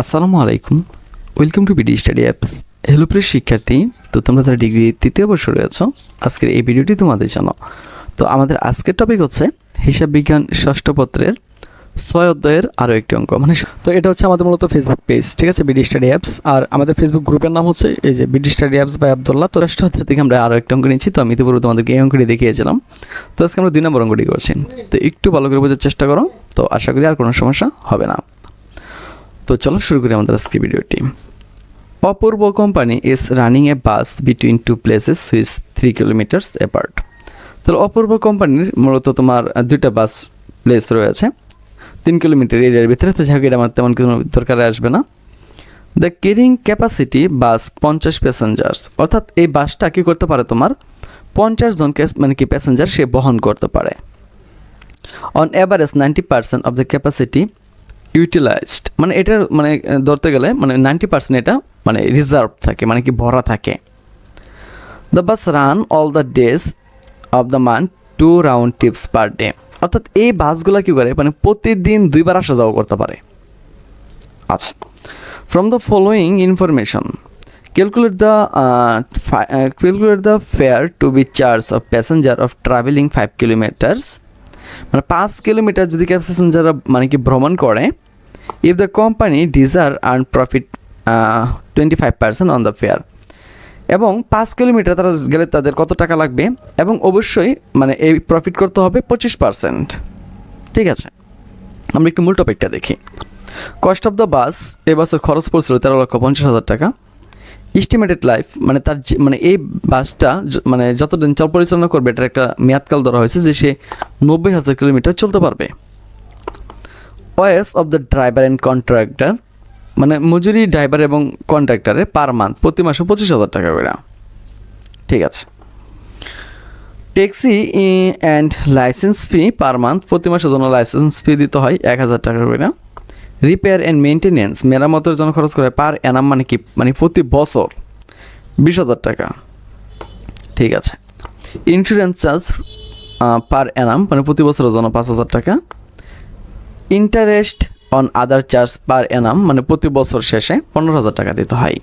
আসসালামু আলাইকুম। Welcome to BD study apps hello প্রিয় শিক্ষার্থী। তো তোমরা তারা ডিগ্রি তৃতীয় বর্ষ রয়েছো। আজকের এই ভিডিওটি তোমাদের জন্য। তো আমাদের আজকের টপিক হচ্ছে হিসাব বিজ্ঞান ষষ্ঠ পত্রের ছয় অধ্যায়ের আরও একটি অঙ্ক। মানে তো এটা হচ্ছে আমাদের মূলত ফেসবুক পেজ ঠিক আছে? বিডি স্টাডি অ্যাপস আর আমাদের ফেসবুক গ্রুপের নাম হচ্ছে এই যে BD study apps by Abdullah তো ষষ্ঠ অধ্যায় থেকে আমরা আরও একটা অঙ্ক নিচ্ছি। তো আমি ইতিপূর্বে তোমাদেরকে এই অঙ্কটি দেখিয়েছিলাম। তো আজকে আমরা দুই নম্বর অঙ্কটি করছি। তো একটু ভালো করে বোঝার চেষ্টা করো। তো আশা করি আর কোনো সমস্যা হবে না। তো চলো শুরু করি আমাদের আজকে ভিডিওটি। Apurba company is running a bus between two places which three kilometres apart তাহলে অপূর্ব কোম্পানির মূলত তোমার দুইটা বাস প্লেস রয়েছে। তিন কিলোমিটার এরিয়ার ভিতরে, তো যাকে, এটা আমার তেমন কোনো দরকারে আসবে না। দ্য কেরিং ক্যাপাসিটি বাস পঞ্চাশ প্যাসেঞ্জার্স অর্থাৎ এই বাসটা কী করতে পারে তোমার? পঞ্চাশ জনকে মানে কি প্যাসেঞ্জার সে বহন করতে পারে। On average ninety percent of the capacity utilised মানে এটার মানে ধরতে গেলে মানে নাইনটি পার্সেন্ট এটা মানে রিজার্ভ থাকে মানে কি ভরা থাকে। The bus run all the days of the month two round trips per day অর্থাৎ এই বাসগুলো কী করে? মানে প্রতিদিন দুইবার আসা যাওয়া করতে পারে। আচ্ছা from the following information calculate the calculate the fare to be charged of passenger of travelling five kilometres মানে পাঁচ কিলোমিটার যদি ক্যাব প্যাসেঞ্জাররা মানে কি ভ্রমণ করে if the company desire earn profit twenty five percent on the fare এবং পাঁচ kilometre তারা গেলে তাদের কত টাকা লাগবে? এবং অবশ্যই মানে এই প্রফিট করতে হবে পঁচিশ পার্সেন্ট ঠিক আছে? আমরা একটু মূল টপিকটা দেখি। কস্ট অফ দ্য বাস এ বাসের খরচ পড়ছিল তেরো লক্ষ পঞ্চাশ হাজার টাকা। এস্টিমেটেড লাইফ মানে তার মানে এই বাসটা মানে যতদিন চল পরিচালনা করবে, এটার একটা মেয়াদকাল ধরা হয়েছে যে সে নব্বই হাজার কিলোমিটার চলতে পারবে। Wages of the driver and contractor মানে মজুরি ড্রাইভার এবং কন্ট্রাক্টরে পার মান্থ প্রতি মাসে পঁচিশ হাজার টাকা করে। ঠিক আছে। Taxi and licence fee per month প্রতি মাসের জন্য লাইসেন্স ফি দিতে হয় এক হাজার টাকা করে। রিপেয়ার অ্যান্ড মেনটেনেন্স মেরামতের জন্য খরচ করে পার অ্যানাম মানে কি মানে প্রতি বছর বিশ হাজার টাকা। ঠিক আছে। ইন্স্যুরেন্স চার্জ পার অ্যানাম মানে প্রতি বছরের জন্য পাঁচ হাজার টাকা। Interest on other charge per annum মানে প্রতি বছর শেষে পনেরো হাজার টাকা দিতে হয়।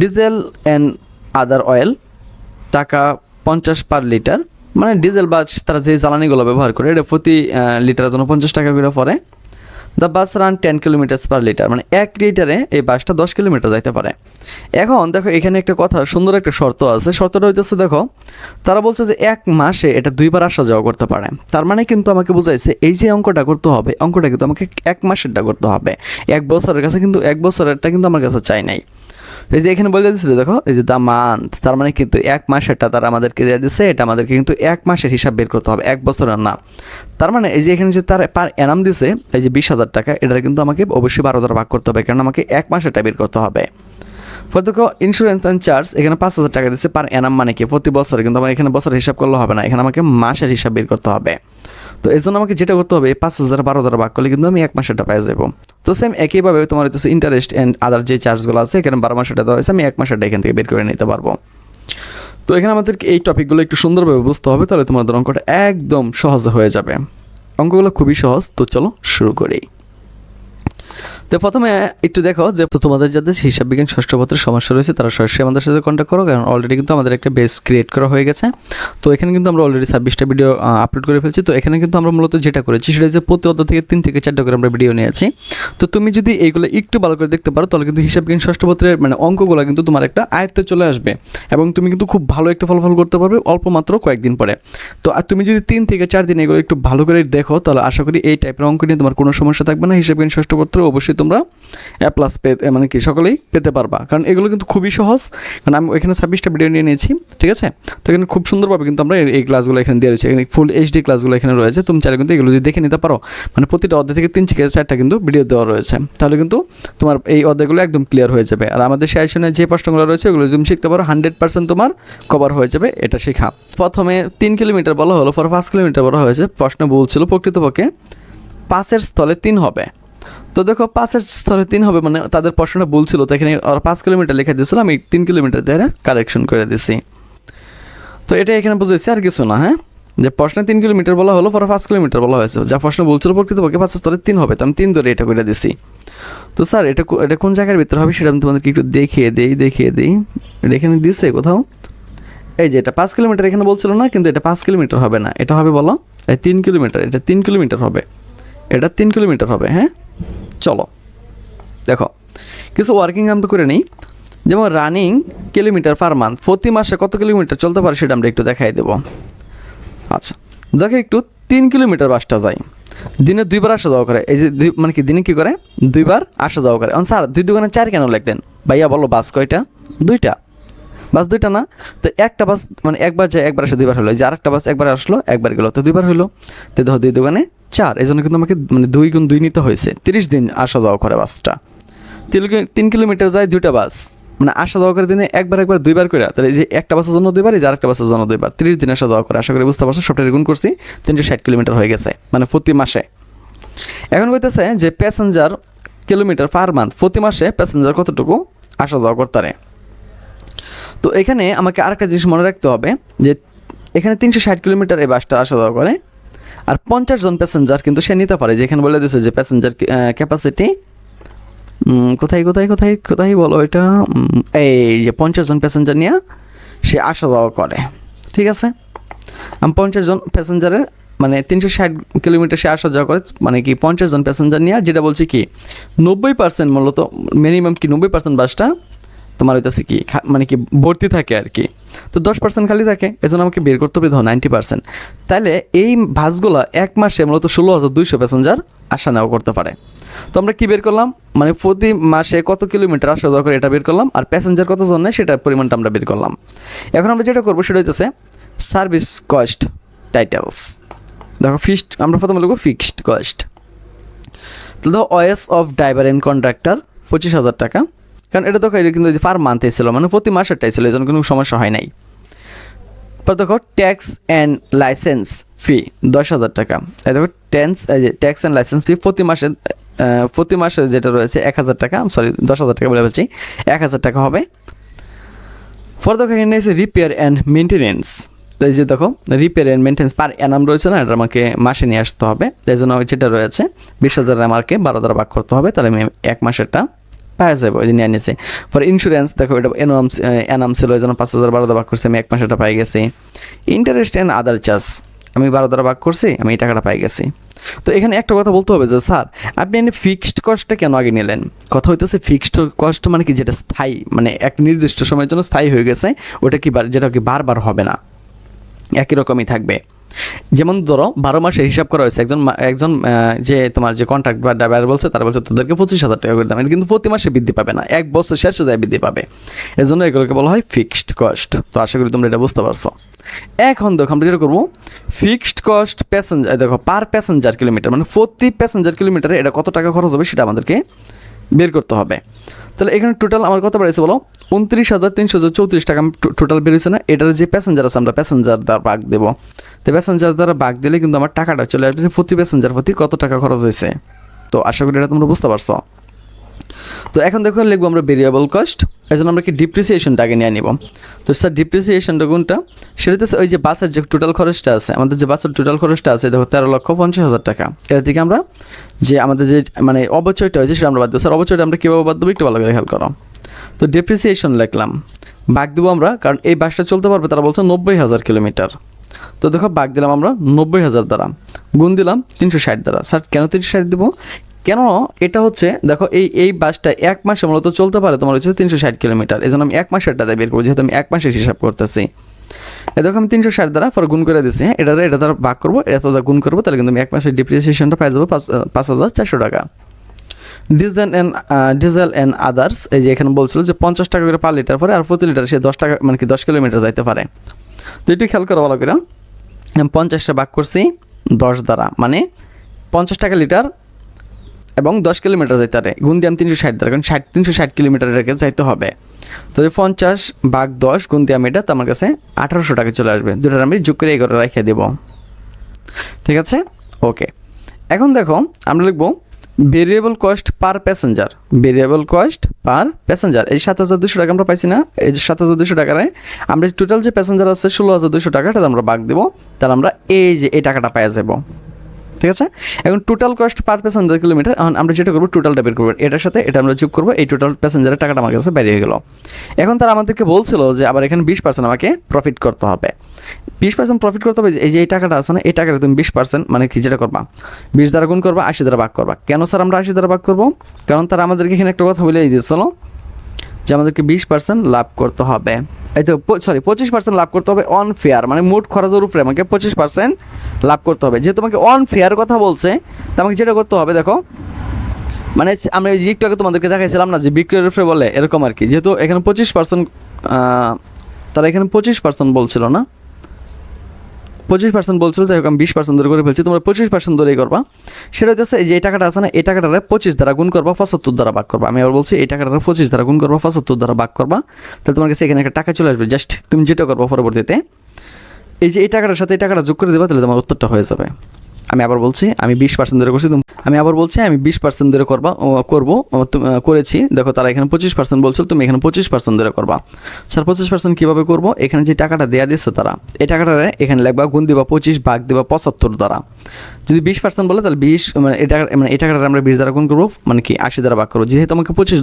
ডিজেল অ্যান্ড আদার অয়েল টাকা পঞ্চাশ পার লিটার মানে ডিজেল বা তারা যে জ্বালানিগুলো ব্যবহার করে, এটা প্রতি লিটার লিটারের জন্য পঞ্চাশ টাকা করে পড়ে। The bus run ten kilometre per litre মানে এক লিটারে এই বাসটা দশ কিলোমিটার যাইতে পারে। এখন দেখো এখানে একটা কথা, সুন্দর একটা শর্ত আছে। শর্তটা হইতেছে, দেখো, তারা বলছে যে এক মাসে এটা দুইবার আসা যাওয়া করতে পারে। তার মানে কিন্তু আমাকে বোঝাইছে, এই যে অঙ্কটা করতে হবে, অঙ্কটা কিন্তু আমাকে এক মাসেরটা করতে হবে। এক বছরের কাছে কিন্তু, এক বছরেরটা কিন্তু আমার কাছে চাই নাই। এই যে এখানে বলে দিচ্ছিল দেখো, এই যে দ্য মান্থ তার মানে কিন্তু এক মাসেরটা তারা আমাদেরকে দিয়ে দিচ্ছে এটা আমাদেরকে কিন্তু এক মাসের হিসাব বের করতে হবে, এক বছরের না। তার মানে এই যে এখানে যে তার পার এনাম দিছে এই যে বিশ হাজার টাকা এটা কিন্তু আমাকে অবশ্যই বারো দ্বারা ভাগ করতে হবে কারণ আমাকে এক মাসেরটা বের করতে হবে। পরে দেখো ইন্স্যুরেন্স অ্যান্ড চার্জ এখানে পাঁচ হাজার টাকা দিচ্ছে পার এনাম মানে কি? প্রতি বছরে কিন্তু আমার এখানে বছর হিসাব করলে হবে না, এখানে আমাকে মাসের হিসাব বের করতে হবে। তো এই জন্য আমাকে যেটা করতে হবে পাঁচ হাজার বারো হাজার ভাগ করলে কিন্তু আমি এক মাসেরটা পেয়ে যাব তো সেম একইভাবে তোমার হচ্ছে ইন্টারেস্ট অ্যান্ড আদার যে চার্জগুলো আছে, এখানে বারো মাসেরটা দেওয়া হয়েছে, আমি এক মাসেরটা এখান থেকে বের করে নিতে পারব। তো এখানে আমাদেরকে এই টপিকগুলো একটু সুন্দরভাবে বুঝতে হবে, তাহলে তোমাদের অঙ্কটা একদম সহজ হয়ে যাবে। অঙ্কগুলো খুবই সহজ, তো চলো শুরু করি। তো প্রথমে একটু দেখো যে তোমাদের যাদের হিসাব বিজ্ঞান ষষ্ঠ পত্রের সমস্যা রয়েছে, তারা সরাসরি আমাদের সাথে কন্ট্যাক্ট করো, কারণ অলরেডি কিন্তু আমাদের একটা বেস ক্রিয়েট করা হয়ে গেছে। তো এখানে কিন্তু আমরা অলরেডি ছাব্বিশটা ভিডিও আপলোড করে ফেলছি। তো এখানে কিন্তু আমরা মূলত যেটা করেছি, সেটা যে প্রতি অধ্যায় থেকে তিন থেকে চারটা করে আমরা ভিডিও নিয়েছি। তো তুমি যদি এইগুলো একটু ভালো করে দেখতে পারো, তাহলে কিন্তু হিসাব বিজ্ঞান ষষ্ঠ পত্রের মানে অঙ্কগুলো কিন্তু তোমার একটা আয়ত্তে চলে আসবে এবং তুমি কিন্তু খুব ভালো একটা ফলাফল করতে পারবে অল্প মাত্র কয়েকদিন পরে। তো আর তুমি যদি তিন থেকে চার দিন এগুলো একটু ভালো করে দেখো, তাহলে আশা করি এই টাইপের অঙ্ক নিয়ে তোমার কোনো সমস্যা থাকবে না। হিসাব বিজ্ঞান ষষ্ঠ পত্র অবশ্যই তোমরা এ প্লাস পেতে মানে কি, সকলেই পেতে পারবা। কারণ এগুলো কিন্তু খুবই সহজ। কারণ আমি এখানে ছাব্বিশটা ভিডিও নিয়ে নিয়েছি, ঠিক আছে? তো এখানে খুব সুন্দরভাবে কিন্তু আমরা এই- ক্লাসগুলো এখানে দিয়ে রয়েছে এখানে ফুল এইচডি ক্লাসগুলো এখানে রয়েছে। তুমি চাইলে কিন্তু এগুলো যদি দেখে নিতে পারো মানে প্রতিটা অধ্যায় থেকে তিন থেকে চারটা কিন্তু ভিডিও দেওয়া রয়েছে। তাহলে কিন্তু তোমার এই অধ্যায়গুলো একদম ক্লিয়ার হয়ে যাবে। আর আমাদের সেশনে যে প্রশ্নগুলো রয়েছে, ওগুলো তুমি শিখতে পারো হান্ড্রেড পার্সেন্ট তোমার কভার হয়ে যাবে, এটা শেখা। প্রথমে তিন কিলোমিটার বলা হলো পর পাঁচ কিলোমিটার বলা হয়েছে। প্রশ্ন বলছিল প্রকৃতপক্ষে। পাঁচের স্থলে তিন হবে। তো দেখো পাঁচের স্থলে তিন হবে মানে তাদের প্রশ্নটা বলছিল তো এখানে ওরা পাঁচ কিলোমিটার লেখা দিয়েছিল, আমি তিন কিলোমিটার দিয়ে কারেকশন করে দিছি। তো এটা এখানে বুঝেছি আর কিছু না হ্যাঁ? যে প্রশ্নে তিন কিলোমিটার বলা হলো, পরে পাঁচ কিলোমিটার বলা হয়েছে। যা প্রশ্ন বলছিল প্রকৃতপক্ষে পাঁচের স্তরে তিন হবে, তো আমি তিন ধরে এটা করে দিছি। তো স্যার, এটা এটা কোন জায়গার ভিতরে হবে সেটা আমি তোমাদেরকে একটু দেখিয়ে দিই দেখিয়ে দিই। এটা এখানে দিছে কোথাও? এই যে এটা পাঁচ কিলোমিটার এখানে বলছিল না, কিন্তু এটা পাঁচ কিলোমিটার হবে না। এটা হবে বলো, এই তিন কিলোমিটার, এটা তিন কিলোমিটার হবে। এটা তিন কিলোমিটার হবে হ্যাঁ? চলো। দেখো, কিছু ওয়ার্কিং আমরা করে নিই। যেমন রানিং কিলোমিটার পার মান্থ প্রতি মাসে কত কিলোমিটার চলতে পারে সেটা আমরা একটু দেখাই দেবো। আচ্ছা দেখো একটু তিন কিলোমিটার বাসটা যায়। দিনে দুইবার আসা যাওয়া করে। এই যে দুই মানে কি, দিনে কী করে? দুইবার আসা যাওয়া করে। স্যার, দুই দোকানে চার কেন লাগলেন? ভাইয়া বলো বাস কয়টা? দুইটা। বাস দুইটা না, তো একটা বাস মানে একবার যায়, একবার আসে, দুইবার হলো। যে আরেকটা বাস একবার আসলো, একবার গেলো, তো দুইবার হলো। তো ধর দুই দোকানে চার এই জন্য কিন্তু আমাকে মানে দুই গুণ দুই নিতে হয়েছে। তিরিশ দিন আসা যাওয়া করে বাসটা। তিন তিন কিলোমিটার যায় দুইটা বাস। মানে আসা যাওয়া করে দিনে একবার একবার, দুইবার করে তাহলে যে একটা বাসের জন্য দুইবার, এই যে আরেকটা বাসের জন্য দুইবার। তিরিশ দিন আসা যাওয়া করে, আশা করি বুঝতে পারছ সবটা গুণ করছি, তিনশো ষাট কিলোমিটার হয়ে গেছে মানে প্রতি মাসে। এখন বলতেছে যে প্যাসেঞ্জার কিলোমিটার পার মান্থ প্রতি মাসে প্যাসেঞ্জার কতটুকু আসা যাওয়া করতে পারে তো এখানে আমাকে আরেকটা জিনিস মনে রাখতে হবে যে এখানে তিনশো ষাট কিলোমিটার এই বাসটা আসা যাওয়া করে, আর পঞ্চাশ জন প্যাসেঞ্জার কিন্তু সে নিতে পারে, যেখানে বলে দিয়েছে যে প্যাসেঞ্জার ক্যাপাসিটি কোথায় কোথায় কোথায় কোথায় বলো এটা? এই যে পঞ্চাশ জন প্যাসেঞ্জার নিয়ে সে আসা যাওয়া করে, ঠিক আছে? আমি, পঞ্চাশ জন প্যাসেঞ্জারের মানে তিনশো ষাট কিলোমিটার সে আসা যাওয়া করে মানে কি পঞ্চাশ জন প্যাসেঞ্জার নিয়ে, যেটা বলছি কি, নব্বই পার্সেন্ট মূলত মিনিমাম কি নব্বই পার্সেন্ট বাসটা তোমার হইতেছে কি মানে কি ভর্তি থাকে আর কি। তো দশ পার্সেন্ট খালি থাকে, এজন্য আমাকে বের করতে হবে ধরো নাইনটি পার্সেন্ট তাহলে এই বাসগুলো এক মাসে মূলত ষোলো হাজার দুইশো প্যাসেঞ্জার আসা নেওয়া করতে পারে। তো আমরা কী বের করলাম? মানে প্রতি মাসে কত কিলোমিটার আসা যাওয়া করে এটা বের করলাম, আর প্যাসেঞ্জার কত জন নেয় সেটার পরিমাণটা আমরা বের করলাম। এখন আমরা যেটা করব সেটা হইতেছে সার্ভিস কস্ট টাইটেলস দেখো ফিক্সড আমরা প্রথমে লিখব ফিক্সড কস্ট তো দেখো wages of driver and contractor পঁচিশ হাজার টাকা। কারণ এটা তো কিন্তু পার মান্থে ছিল মানে প্রতি মাসেরটাই ছিল এই জন্য কোনো সমস্যা হয় নাই। পর দেখো ট্যাক্স অ্যান্ড লাইসেন্স ফি দশ হাজার টাকা। এই দেখো ট্যান্স যে ট্যাক্স অ্যান্ড লাইসেন্স ফি প্রতি মাসে প্রতি মাসে যেটা রয়েছে এক হাজার টাকা সরি দশ হাজার টাকা বলে বলছি এক হাজার টাকা হবে। পর দেখো, এখানে এসে রিপেয়ার অ্যান্ড মেনটেনেন্স এই যে দেখো repair and maintenance per annum রয়েছে না, এটা আমাকে মাসে নিয়ে আসতে হবে। তাই জন্য যেটা রয়েছে, বিশ হাজার আমাকে বারো দ্বারা ভাগ করতে হবে, তাহলে আমি এক মাসেরটা পাওয়া যাবে ওই যে নিয়ে নিয়েছি ফর ইন্স্যুরেন্স দেখো এটা এনাম এনাম ছিল, ওই জন্য পাঁচ হাজার বারো ভাগ করছি, আমি এক মাসেরটা পাই গেছি। ইন্টারেস্ট অ্যান্ড আদার চার্জ আমি বারো দ্বারা ভাগ করছি, আমি এই টাকাটা পাই গেছি। তো এখানে একটা কথা বলতে হবে যে, স্যার, আপনি এনে ফিক্সড কস্টটা কেন আগে নিলেন? কথা হইতেছে ফিক্সড কস্ট মানে কি যেটা স্থায়ী মানে এক নির্দিষ্ট সময়ের জন্য স্থায়ী হয়ে গেছে, ওটা কি যেটা কি বারবার হবে না। একই রকমই থাকবে। যেমন ধরো, বারো মাসের হিসাব করা হয়েছে, একজন একজন যে তোমার যে কন্ট্রাক্ট বা ড্রাইভার বলছে, তারা বলছে, তোদেরকে পঁচিশ হাজার টাকা করে দাম এটা কিন্তু প্রতি মাসে বৃদ্ধি পাবে না, এক বছর শেষে যায় বৃদ্ধি পাবে। এজন্য এগুলোকে বলা হয় ফিক্সড কস্ট তো আশা করি তোমরা এটা বুঝতে পারছ। এখন দেখো, আমরা যেটা করব ফিক্সড কস্ট প্যাসেঞ্জার দেখো পার প্যাসেঞ্জার কিলোমিটার মানে প্রতি প্যাসেঞ্জার কিলোমিটারে এটা কত টাকা খরচ হবে সেটা আমাদেরকে বের করতে হবে। তাহলে এখানে টোটাল আমার কত বেড়েছে বলো? উনত্রিশ হাজার তিনশো চৌত্রিশ টাকা টোটাল বেরিয়েছে না? এটার যে প্যাসেঞ্জার আছে, আমরা প্যাসেঞ্জার দ্বারা ভাগ দেবো। তো প্যাসেঞ্জার দ্বারা ভাগ দিলে কিন্তু আমার টাকাটা চলে আসবে। প্রতি প্যাসেঞ্জার প্রতি কত টাকা খরচ হয়েছে? তো আশা করি এটা তোমরা বুঝতে পারছ। তো এখন দেখো, লিখব আমরা ভেরিয়েবল কস্ট এই জন্য আমরা কি ডিপ্রিসিয়েশনটা আগে নিয়ে নিব। তো স্যার ডিপ্রিসিয়েশনটা কোনটা? সেটাতে ওই যে বাসের যে টোটাল খরচটা আছে, আমাদের যে বাসের টোটাল খরচটা আছে, দেখো তেরো লক্ষ পঞ্চাশ হাজার টাকা। এর থেকে আমরা যে আমাদের যে মানে অবচয়টা হয়েছে সেটা আমরা বাদ দেবো। স্যার অবচয়টা আমরা কীভাবে বাদ দেবো? একটু ভালো করে খেয়াল করো। তো ডিপ্রিসিয়েশন লিখলাম। বাঘ দেবো আমরা, কারণ এই বাসটা চলতে পারবে, তারা বলছে নব্বই হাজার কিলোমিটার। তো দেখো বাগ দিলাম আমরা নব্বই হাজার দ্বারা, গুণ দিলাম তিনশো ষাট দ্বারা। স্যার, কেন তিনশো ষাট দেবো? কেন এটা হচ্ছে, দেখো, এই এই বাসটা এক মাসে মূলত চলতে পারে তোমার হচ্ছে তিনশো ষাট কিলোমিটার। এই জন্য আমি এক মাসেরটা দিয়ে বের করব, যেহেতু আমি এক মাসের হিসাব করতেছি। এই দেখো, আমি তিনশো ষাট দ্বারা পরে গুণ করে দিচ্ছি হ্যাঁ? এটা দ্বারা এটা দ্বারা ভাগ করব, এত দ্বারা গুণ করব, তাহলে কিন্তু আমি এক মাসের ডিপ্রিসিয়েশনটা পাই যাব পাঁচ পাঁচ হাজার চারশো টাকা। Diesel and diesel and others এই যে এখানে বলছিল যে পঞ্চাশ টাকা করে পার লিটার পরে, আর প্রতি লিটার সে দশ টাকা মানে কি দশ কিলোমিটার যাইতে পারে। তো একটু খেয়াল করো ভালো করে আমি পঞ্চাশটা ভাগ করছি দশ দ্বারা মানে পঞ্চাশ টাকা লিটার এবং দশ কিলোমিটার যাইতে পারে। গুণ দিয়ে আমি তিনশো ষাট দ্বারা, কারণ ষাট, তিনশো ষাট কিলোমিটার রেখে যাইতে হবে। তো পঞ্চাশ বাঘ দশ গুণ দিয়ে আমি এটা, তো আমার কাছে আঠারোশো টাকা চলে আসবে। দুটার আমি যোগ করে এগারো রেখে দেবো। ঠিক আছে? ওকে। এখন দেখো, আমরা লিখব variable cost per passenger variable cost per passenger এই সাত হাজার দুশো টাকা আমরা পাইছি না? এই যে সাত হাজার দুশো টাকারে আমরা টোটাল যে প্যাসেঞ্জার আছে, ষোলো হাজার দুশো টাকাটা আমরা বাগ দেবো। তাহলে আমরা এই যে এই টাকাটা পাওয়া যাব। ঠিক আছে? এখন total cost per passenger kilometre এখন আমরা যেটা করব টোটালটা বের করব। এটার সাথে এটা আমরা যোগ করব, এই টোটাল প্যাসেঞ্জারের টাকাটা আমার কাছে বেরিয়ে গেলো। এখন তারা আমাদেরকে বলছিল যে, আবার এখানে বিশ পার্সেন্ট আমাকে প্রফিট করতে হবে। বিশ পার্সেন্ট প্রফিট করতে হবে, এই যে এই টাকাটা আছে না, এই টাকাটা তুমি বিশ পার্সেন্ট মানে কি যেটা করবা? বিশ দ্বারা গুণ করবা, আশি দ্বারা ভাগ করবা। কেন স্যার আমরা আশি দ্বারা ভাগ করব? কারণ তারা আমাদেরকে এখানে একটা কথা বলে দিয়েছিল যে আমাদেরকে বিশ পার্সেন্ট লাভ করতে হবে। এই তো সরি পঁচিশ পার্সেন্ট লাভ করতে হবে অন ফেয়ার মানে মোট খরচের উপরে আমাকে পঁচিশ পার্সেন্ট লাভ করতে হবে। যেহেতু আমাকে অন ফেয়ার কথা বলছে, তো আমাকে যেটা করতে হবে, দেখো মানে আমরা এই একটু আগে তোমাদেরকে দেখাইছিলাম না যে বিক্রয়ের উপরে বলে, এরকম আর কি। যেহেতু এখানে পঁচিশ পার্সেন্ট তারা এখানে পঁচিশ পার্সেন্ট বলছিল না? পঁচিশ পার্সেন্ট বলছিল যে আমি বিশ পার্সেন্ট ধরে করে ফেলছি। তোমরা পঁচিশ পার্সেন্ট ধরেই করবা। সেটা হচ্ছে যে এই টাকাটা আছে না, এই টাকাটারে পঁচিশ দ্বারা গুণ করবা, পঁচাত্তর দ্বারা ভাগ করবা। আমি আবার বলছি, এই টাকাটা পঁচিশ দ্বারা গুণ করবা, পঁচাত্তর দ্বারা ভাগ করবা। তাহলে তোমার কাছে এখানে একটা টাকা চলে আসবে। জাস্ট তুমি যেটা করবা পরবর্তীতে, এই যে এই টাকাটার সাথে এই টাকাটা যোগ করে দেবা, তাহলে তোমার উত্তরটা হয়ে যাবে। আমি আবার বলছি, আমি বিশ পার্সেন্ট ধরে করছি আমি আবার বলছি, আমি বিশ পার্সেন্ট ধরে করবা করব করেছি। দেখো, তারা এখানে পঁচিশ পার্সেন্ট বলছিল, তুমি এখানে পঁচিশ পার্সেন্ট ধরে করবা। স্যার, পঁচিশ পার্সেন্ট কীভাবে করব? এখানে যে টাকাটা দেওয়া দিচ্ছে তারা, এই টাকাটা এখানে লাগবা গুণ দিবা পঁচিশ, ভাগ দিবা পঁচাত্তর দ্বারা। যদি বিশ পার্সেন্ট বলে, তাহলে বিশ মানে এই টাকা মানে এই টাকাটা আমরা বিশ দ্বারা গুণ করব মানে কি আশি দ্বারা ভাগ করব। যেহেতু আমাকে পঁচিশ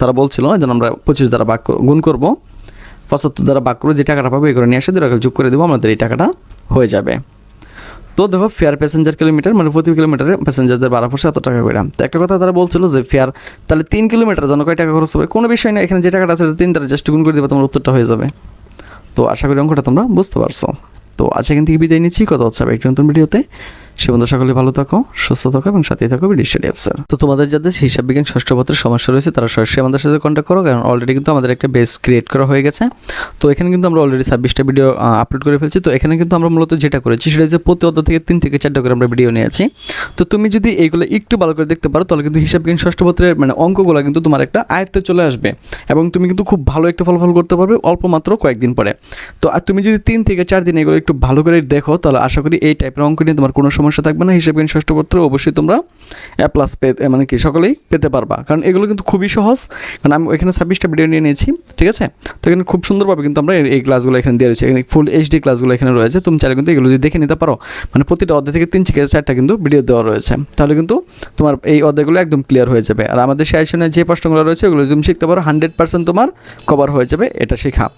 তারা বলছিল যেন আমরা পঁচিশ দ্বারা ভাগ গুণ করব। পঁচাত্তর দ্বারা ভাগ করব, যে টাকাটা পাবো এই করে নিয়ে আসে দুটো যোগ করে দেবো, আমাদের এই টাকাটা হয়ে যাবে। তো দেখো ফেয়ার প্যাসেঞ্জার কিলোমিটার মানে প্রতি কিলোমিটারে প্যাসেঞ্জারদের বারো পড়ছে এত টাকা করে। তো একটা কথা তারা বলছিল যে ফেয়ার তাহলে তিন কিলোমিটার জন্য কয় টাকা খরচ হবে? কোনো বিষয় না, এখানে যে টাকাটা আছে তিন তারা জাস্ট গুণ করে দেবে, তোমার উত্তরটা হয়ে যাবে। তো আশা করি অঙ্কটা তোমরা বুঝতে পারছ। তো আজ এখান থেকে বিদায় নিচ্ছি, কথা হচ্ছে একটু একটি নতুন ভিডিওতে। সে বন্ধু, সকলে ভালো থাকো, সুস্থ থাকো এবং সাথে থাকো স্টাডি অফিসার। তো তোমাদের যাদের হিসাব বিজ্ঞান ষষ্ঠ পত্রের সমস্যা রয়েছে, তারা সরাসরি আমাদের সাথে কন্ট্যাক্ট করো, কারণ অলরেডি কিন্তু আমাদের একটা বেস ক্রিয়েট করা হয়ে গেছে। তো এখানে কিন্তু আমরা অলরেডি ছাব্বিশটা ভিডিও আপলোড করে ফেলছি। তো এখানে কিন্তু আমরা মূলত যেটা করেছি, সেটা হচ্ছে প্রতি অধ্যায় থেকে তিন থেকে চারটা করে আমরা ভিডিও নিয়েছি। তো তুমি যদি এইগুলো একটু ভালো করে দেখতে পারো, তাহলে কিন্তু হিসাব বিজ্ঞান ষষ্ঠ পত্রের মানে অঙ্কগুলো কিন্তু তোমার একটা আয়ত্তে চলে আসবে এবং তুমি কিন্তু খুব ভালো একটা ফলাফল করতে পারবে অল্প মাত্র কয়েকদিন পরে। তো আর তুমি যদি তিন থেকে চার দিন এগুলো একটু ভালো করে দেখো, তাহলে আশা করি এই টাইপের অঙ্ক নিয়ে তোমার কোনো সমস্যা থাকবে না, হিসাব বিজ্ঞান ষষ্ঠ পত্র অবশ্যই তোমরা এ প্লাস পেতে মানে কি সকলেই পেতে পারবা। কারণ এগুলো কিন্তু খুবই সহজ। কারণ আমি এখানে ছাব্বিশটা ভিডিও নিয়ে নিয়েছি, ঠিক আছে? তো এখানে খুব সুন্দরভাবে কিন্তু আমরা এই- এই ক্লাসগুলো এখানে দিয়ে রয়েছে। এখানে ফুল এইচডি ক্লাসগুলো এখানে রয়েছে। তুমি চাইলে কিন্তু এগুলো যদি দেখে নিতে পারো মানে প্রতিটা অধ্যায় থেকে তিন থেকে চারটা কিন্তু ভিডিও দেওয়া রয়েছে। তাহলে কিন্তু তোমার এই অধ্যায়গুলো একদম ক্লিয়ার হয়ে যাবে। আর আমাদের সেশনে যে প্রশ্নগুলো রয়েছে, ওগুলো তুমি শিখতে পারো হান্ড্রেড পার্সেন্ট তোমার কভার হয়ে যাবে, এটা শেখা।